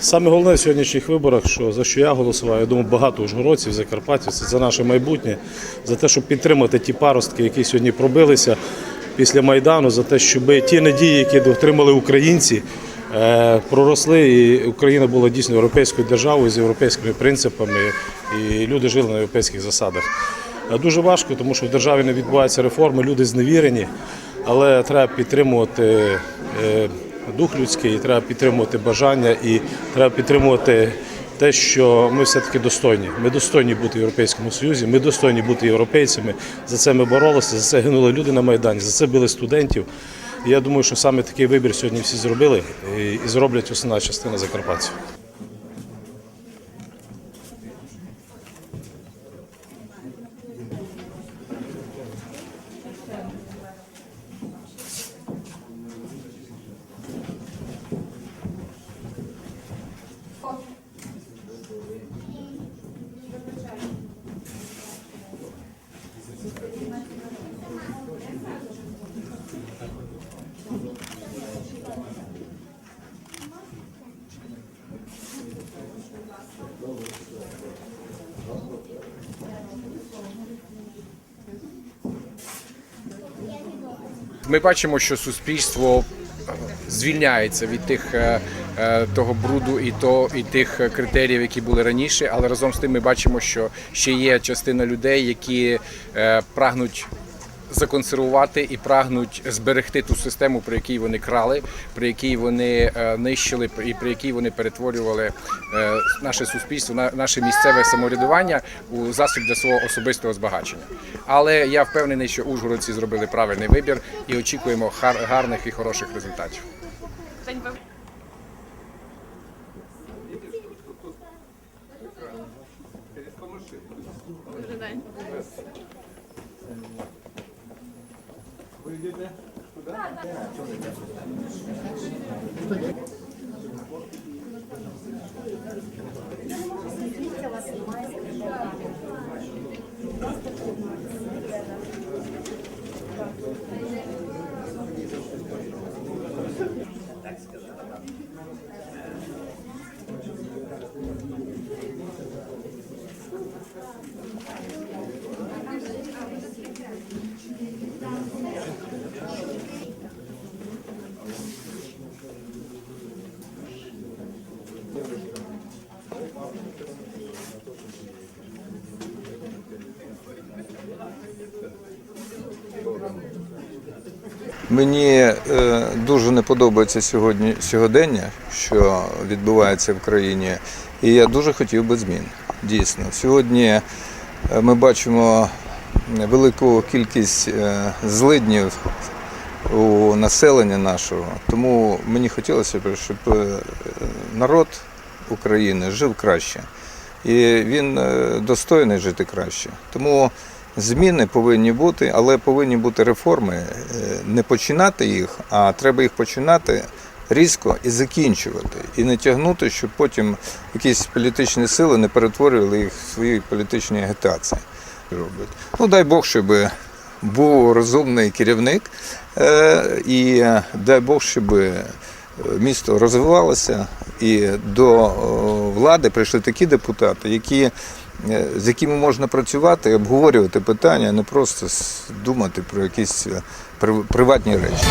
Саме головне в сьогоднішніх виборах, що за що я голосував, я думаю, багато ужгородців, закарпатців, це за наше майбутнє, за те, щоб підтримати ті паростки, які сьогодні пробилися після Майдану, за те, щоб ті надії, які отримали українці, е, проросли, і Україна була дійсно європейською державою з європейськими принципами, і люди жили на європейських засадах. Е, Дуже важко, тому що в державі не відбуваються реформи, люди зневірені, але треба підтримувати е, дух людський, і треба підтримувати бажання і треба підтримувати те, що ми все-таки достойні. Ми достойні бути в Європейському Союзі, ми достойні бути європейцями. За це ми боролися, за це гинули люди на Майдані, за це били студентів. І я думаю, що саме такий вибір сьогодні всі зробили і зроблять основна частина закарпатців. Ми бачимо, що суспільство е, звільняється від тих е, е, того бруду і то і тих критеріїв, які були раніше, але разом з тим ми бачимо, що ще є частина людей, які прагнуть. Законсервувати і прагнуть зберегти ту систему, при якій вони крали, при якій вони е, нищили, і при якій вони перетворювали е, наше суспільство, на- наше місцеве самоврядування у засіб для свого особистого збагачення. Але я впевнений, що ужгородці зробили правильний вибір і очікуємо гар- гарних і хороших результатів. Ви йдете? Куди? Я не можу зрозуміти, вас немає. Мені е, дуже не подобається сьогодні сьогодення, що відбувається в країні, і я дуже хотів би змін. Дійсно, сьогодні е, ми бачимо велику кількість е, злиднів у населення нашого. Тому мені хотілося б, щоб народ України жив краще. І він достойний жити краще. Тому зміни повинні бути, але повинні бути реформи. Е, Не починати їх, а треба їх починати різко і закінчувати. І не тягнути, щоб потім якісь політичні сили не перетворювали їх в свої політичні агітації. Роблять. Ну дай Бог, щоб був розумний керівник, е, і дай Бог, щоб місто розвивалося, і до влади прийшли такі депутати, які, е, з якими можна працювати обговорювати питання, а не просто думати про якісь е, приватні речі.